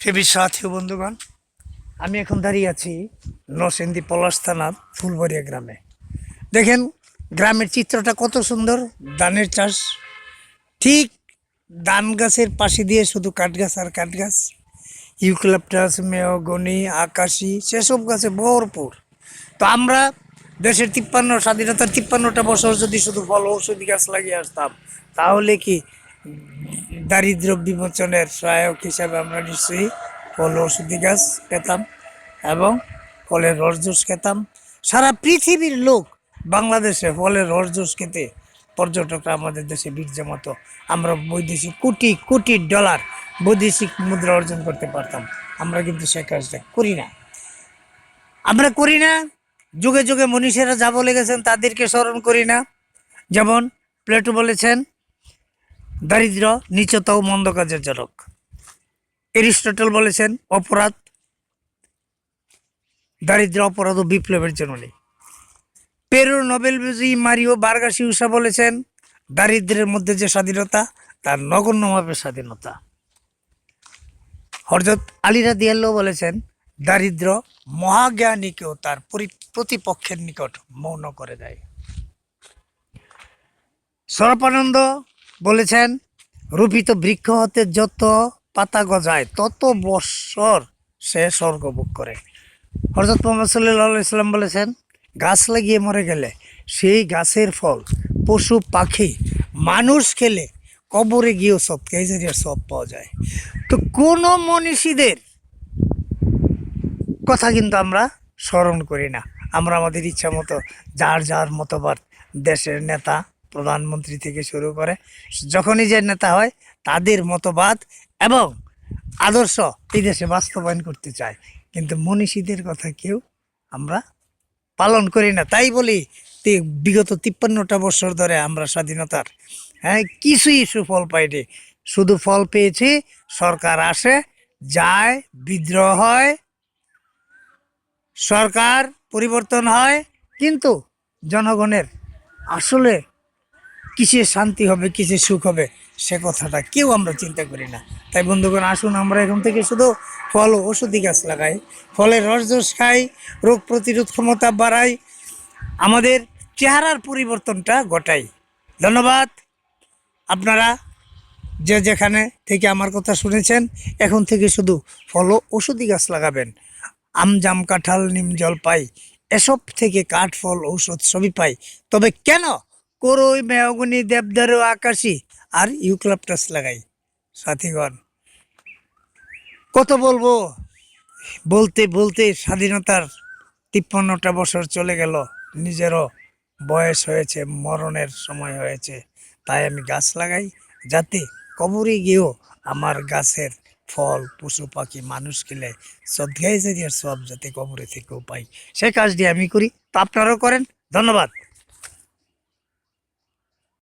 ফেবির সাথী বন্ধুগণ, আমি এখন দাঁড়িয়ে আছি নরসিংদী পলাশ থানার ফুলবরিয়া গ্রামে। দেখেন, গ্রামের চিত্রটা কত সুন্দর, ধানের চাষ। ঠিক ধান গাছের পাশে দিয়ে শুধু কাঠ গাছ আর কাঠ গাছ। ইউক্যালিপটাস মেয়গনি আকাশি, সেসব গাছে ভরপুর। তো আমরা দেশের তিপ্পান্ন, স্বাধীনতার তিপ্পান্নটা বছর যদি শুধু ফল ঔষধি গাছ লাগিয়ে আসতাম, তাহলে কি দারিদ্র বিমোচনের সহায়ক হিসাবে আমরা নিশ্চয়ই ফল ঔষধি গাছ পেতাম এবং ফলের রস জুস খেতাম। সারা পৃথিবীর লোক বাংলাদেশে ফলের রস জুস খেতে, পর্যটকরা আমাদের দেশে জমাতো। আমরা বৈদেশিক কোটি কোটি ডলার বৈদেশিক মুদ্রা অর্জন করতে পারতাম। আমরা কিন্তু সে কাজটা করি না। আমরা করি না, যুগে যুগে মনীষীরা যা বলে গেছেন তাদেরকে স্মরণ করি না। যেমন প্লেটো বলেছেন দারিদ্র, নিচতা ও মন্দ কাজের জনক। এরিস্টটল বলেছেন, অপরাধ, দারিদ্র, অপরাধ ও বিপ্লবের জননী। পেরু নোবেল বিজয়ী মারিও বার্গাসি উষা বলেছেন, দারিদ্রের মধ্যে যে স্বাধীনতা, তার নগণ্যভাবে স্বাধীনতা। হরজত আলীরা দিয়াল্লো বলেছেন, দারিদ্র মহাজ্ঞানীকেও তার পরি- প্রতিপক্ষের নিকট মৌন করে দেয়। সরপানন্দ বলেছেন, রূপিত বৃক্ষ হতে যত পাতা গজায়, তত বৎসর সে স্বর্গভোগ করে। হরজত মোহাম্মদ সাল্লাহ ইসলাম বলেছেন, গাছ লাগিয়ে মরে গেলে সেই গাছের ফল, পশু, পাখি, মানুষ খেলে কবরে গিয়েও সব কেজারিয়ার সব পাওয়া যায়। তো কোনো মনীষীদের কথা কিন্তু আমরা স্মরণ করি না। আমরা আমাদের ইচ্ছা মতো যার যার মতবাদ দেশের নেতা প্রধানমন্ত্রী থেকে শুরু করে যখনই যে নেতা হয়, তাদের মতবাদ এবং আদর্শ এই দেশে বাস্তবায়ন করতে চায়। কিন্তু মনীষীদের কথা কেউ আমরা পালন করি না। তাই বলি বিগত তিপ্পান্নটা বছর ধরে আমরা স্বাধীনতার হ্যাঁ কিছুই সুফল পাইনি। শুধু ফল পেয়েছি, সরকার আসে, যায়, বিদ্রোহ হয়, সরকার পরিবর্তন হয়, কিন্তু জনগণের আসলে কিসে শান্তি হবে, কিসে সুখ হবে, সে কথাটা কেউ আমরা চিন্তা করি না। তাই বন্ধুগণ, আসুন আমরা এখন থেকে শুধু ফল ও ওষুধি গাছ লাগাই। ফলের রস জস খাই, রোগ প্রতিরোধ ক্ষমতা বাড়াই, আমাদের চেহারার পরিবর্তনটা ঘটাই। ধন্যবাদ। আপনারা যে যেখানে থেকে আমার কথা শুনেছেন, এখন থেকে শুধু ফল ও ওষুধি গাছ লাগাবেন। আম, জাম, কাঁঠাল, নিম, জলপাই, এসব থেকে কাঠ, ফল, ঔষধ সবই পাই। তবে কেন করই মেহগুনি দেবদারু আকাশি আর ইউক্লাপটাস লাগাই, সাথীগণ। কত বলব? বলতে বলতে স্বাধীনতার তিপ্পান্নটা বছর চলে গেল, নিজেরও বয়স হয়েছে, মরণের সময় হয়েছে, তাই আমি গাছ লাগাই, যাতে কবরে গিয়েও আমার গাছের ফল, পশু, পাখি, মানুষ খেলে যদি আর সব যাতে কবরে থেকেও পাই। সে কাজটি আমি করি, তা আপনারাও করেন, ধন্যবাদ।